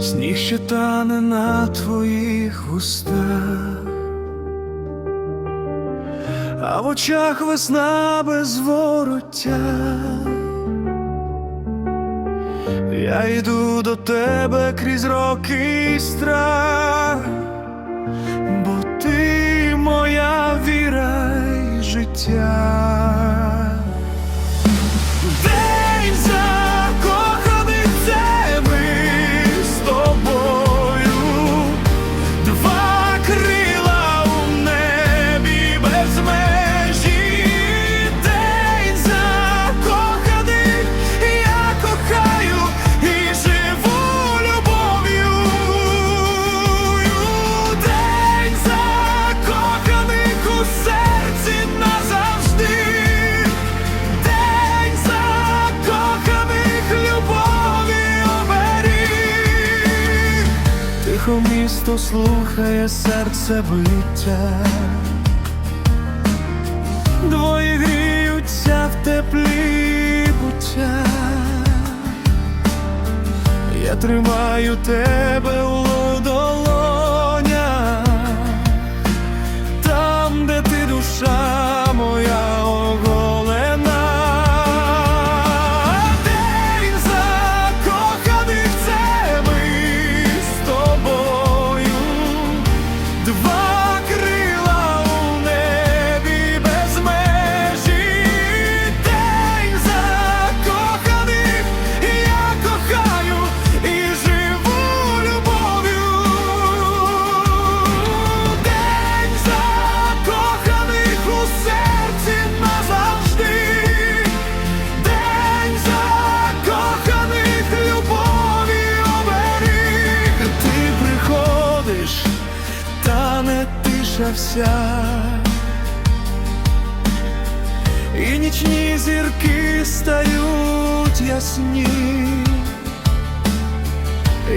Сніг ще тане на твоїх вустах, а в очах весна без вороття. Я йду до тебе крізь роки і страх, бо ти моя віра й життя. Тихо місто слухає серце биття. Двоє гріються в теплі буття. Я тримаю тебе у долонях не тиша вся. І нічні зірки стають ясні.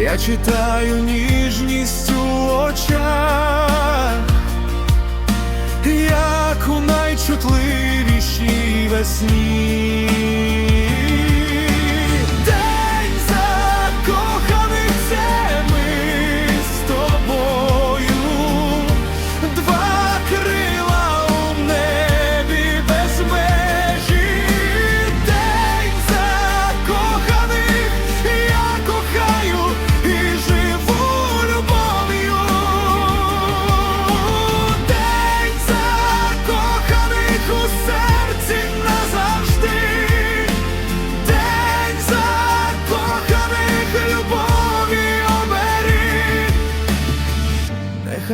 Я читаю ніжність у очах, як у найчутливішій весні.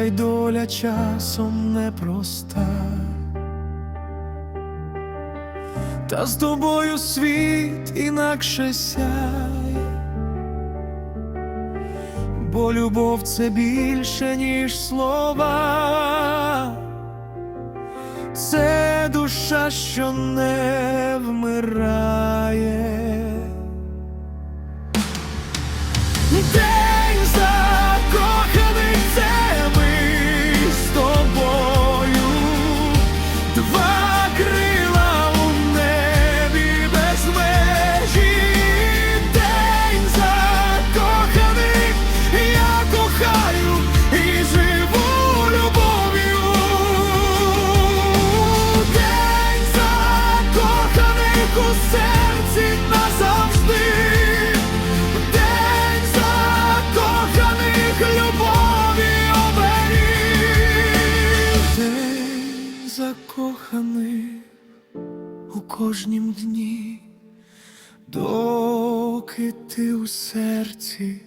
Нехай доля часом непроста. Та з тобою світ інакше сяє, бо любов це більше, ніж слова, це душа, що не вмирає. День закоханих у кожнім дні, доки ти у серці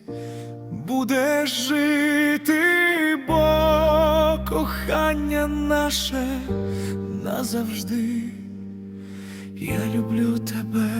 будеш жити, бо кохання наше назавжди. Я люблю тебе